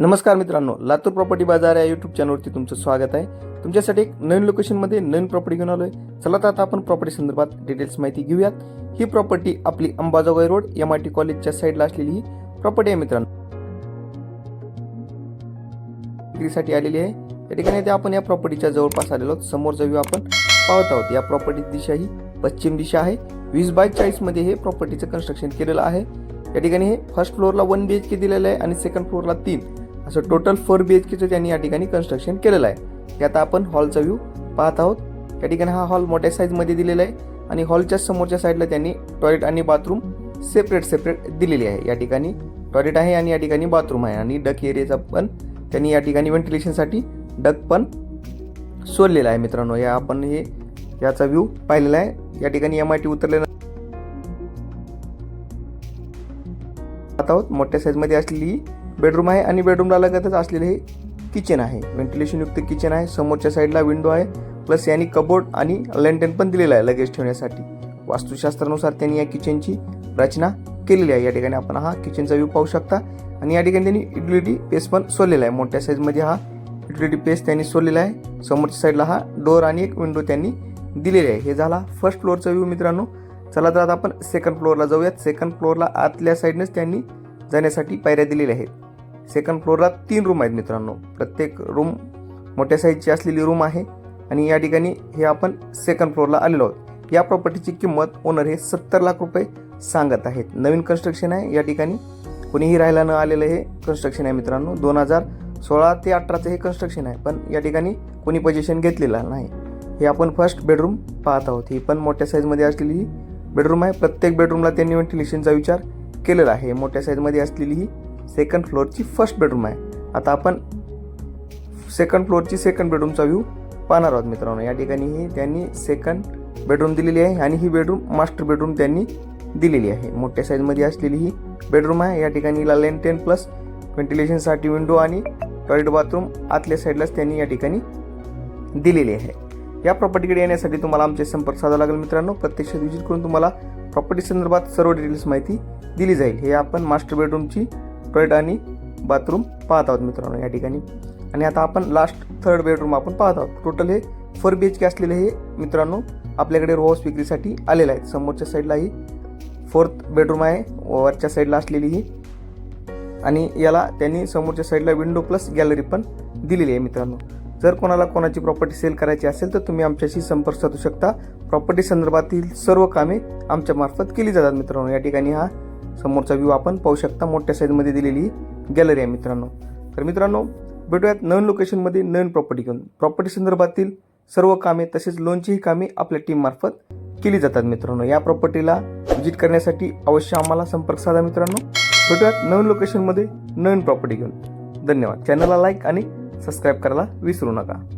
नमस्कार मित्रांनो लातूर प्रॉपर्टी बाजार या यूट्यूब चॅनलवरती तुमचं स्वागत आहे. तुमच्यासाठी एक नवीन लोकेशनमध्ये नवीन प्रॉपर्टी घेऊन आलोय. चला तर आता आपण प्रॉपर्टी संदर्भात डिटेल्स माहिती घेऊयात. ही प्रॉपर्टी आपली Ambajogai road M I T कॉलेजच्या साईडला असलेली ही प्रॉपर्टी आहे मित्रांनो. विक्रीसाठी आलेली आहे. या ठिकाणी ते आपण या प्रॉपर्टीच्या जवळपास आलेलो आहोत. समोरचा व्ह्यू आपण पाहत आहोत या प्रॉपर्टी दिशा ही पश्चिम दिशा आहे. वीस बाय चाळीसमध्ये हे प्रॉपर्टीचं कन्स्ट्रक्शन केलेलं आहे. या ठिकाणी हे फर्स्ट फ्लोअरला वन बी एच के दिलेलं आहे आणि सेकंड फ्लोअरला तीन. असं टोटल फोर बी एच केचं त्यांनी या ठिकाणी कन्स्ट्रक्शन केलेलं आहे. हे आता आपण हॉलचा व्ह्यू पाहत आहोत. या ठिकाणी हा हॉल मोठ्या साईजमध्ये दिलेला आहे आणि हॉलच्या समोरच्या साईडला त्यांनी टॉयलेट आणि बाथरूम सेपरेट सेपरेट दिलेली आहे. या ठिकाणी टॉयलेट आहे आणि या ठिकाणी बाथरूम आहे. आणि डक एरियाचा पण त्यांनी या ठिकाणी व्हेंटिलेशनसाठी डक पण सोडलेला आहे मित्रांनो. या आपण हे याचा व्ह्यू पाहिलेला आहे. या ठिकाणी एम आय टी उतरले पाहत आहोत. मोठ्या साईजमध्ये असलेली बेडरूम आहे आणि बेडरूमला लगतच असलेले हे किचन आहे. व्हेंटिलेशनयुक्त किचन आहे. समोरच्या साईडला विंडो आहे. प्लस यांनी कबोर्ड आणि लँटेन पण दिलेलं आहे लगेज ठेवण्यासाठी. वास्तुशास्त्रानुसार त्यांनी या किचनची रचना केलेली आहे. या ठिकाणी आपण हा किचनचा व्ह्यू पाहू शकता. आणि या ठिकाणी त्यांनी युटिलिटी पेस पण सोडलेला आहे. मोठ्या साईजमध्ये हा युटिलिटी पेस त्यांनी सोडलेला आहे. समोरच्या साईडला हा डोअर आणि एक विंडो त्यांनी दिलेली आहे. हे झाला फर्स्ट फ्लोअरचा व्ह्यू मित्रांनो. चला तर आता आपण सेकंड फ्लोअरला जाऊयात. सेकंड फ्लोअरला आतल्या साईडनेच त्यांनी जाण्यासाठी पायऱ्या दिलेल्या आहेत. सेकंड फ्लोअरला तीन रूम आहेत मित्रांनो. प्रत्येक रूम मोठ्या साईजची असलेली रूम आहे आणि या ठिकाणी हे आपण सेकंड फ्लोअरला आलेलो आहोत. या प्रॉपर्टीची किंमत ओनर हे सत्तर लाख रुपये सांगत आहेत. नवीन कन्स्ट्रक्शन आहे. या ठिकाणी कोणीही राहायला न आलेलं हे कन्स्ट्रक्शन आहे मित्रांनो. दोन हजार सोळा ते अठराचं हे कन्स्ट्रक्शन आहे. पण या ठिकाणी कोणी पोझिशन घेतलेलं नाही. हे आपण फर्स्ट बेडरूम पाहत आहोत. ही पण मोठ्या साईजमध्ये असलेली ही बेडरूम आहे. प्रत्येक बेडरूमला त्यांनी व्हेंटिलेशनचा विचार केलेला आहे. मोठ्या साईजमध्ये असलेली ही सेकंड फ्लोअरची फर्स्ट बेडरूम आहे. आता आपण सेकंड फ्लोअरची सेकंड बेडरूमचा व्ह्यू पाहणार आहोत मित्रांनो. या ठिकाणी ही त्यांनी सेकंड बेडरूम दिलेली आहे आणि ही बेडरूम मास्टर बेडरूम त्यांनी दिलेली आहे. मोठ्या साईजमध्ये असलेली ही बेडरूम आहे. या ठिकाणी लेन टेन प्लस व्हेंटिलेशनसाठी विंडो आणि टॉयलेट बाथरूम आतल्या साईडलाच त्यांनी या ठिकाणी दिलेली आहे. या प्रॉपर्टीकडे येण्यासाठी तुम्हाला आमचे संपर्क साधा लागेल मित्रांनो. प्रत्यक्षात विजिट करून तुम्हाला प्रॉपर्टी संदर्भात सर्व डिटेल्स माहिती दिली जाईल. हे आपण मास्टर बेडरूमची टॉयलेट आणि बाथरूम पाहत आहोत मित्रांनो या ठिकाणी. आणि आता आपण लास्ट थर्ड बेडरूम आपण पाहत आहोत. टोटल हे फोर बी एच के असलेले हे मित्रांनो आपल्याकडे रो हाऊस विक्रीसाठी आलेले आहेत. समोरच्या साईडला ही फोर्थ बेडरूम आहे. वरच्या साईडला असलेली ही. आणि याला त्यांनी समोरच्या साईडला विंडो प्लस गॅलरी पण दिलेली आहे मित्रांनो. जर कोणाला कोणाची प्रॉपर्टी सेल करायची असेल तर तुम्ही आमच्याशी संपर्क साधू शकता. प्रॉपर्टी संदर्भातील सर्व कामे आमच्या मार्फत केली जातात मित्रांनो. या ठिकाणी हा समोरचा व्ह्यू आपण पाहू शकता मोठ्या साईजमध्ये दिलेली गॅलरी आहे मित्रांनो. तर मित्रांनो भेटूयात नवीन लोकेशनमध्ये नवीन प्रॉपर्टी घेऊन. प्रॉपर्टी संदर्भातील सर्व कामे तसेच लोनचीही कामे आपल्या टीममार्फत केली जातात मित्रांनो. या प्रॉपर्टीला व्हिजिट करण्यासाठी अवश्य आम्हाला संपर्क साधा मित्रांनो. भेटूयात नवीन लोकेशनमध्ये नवीन प्रॉपर्टी घेऊन. धन्यवाद. चॅनलला लाईक आणि सबस्क्राईब करायला विसरू नका.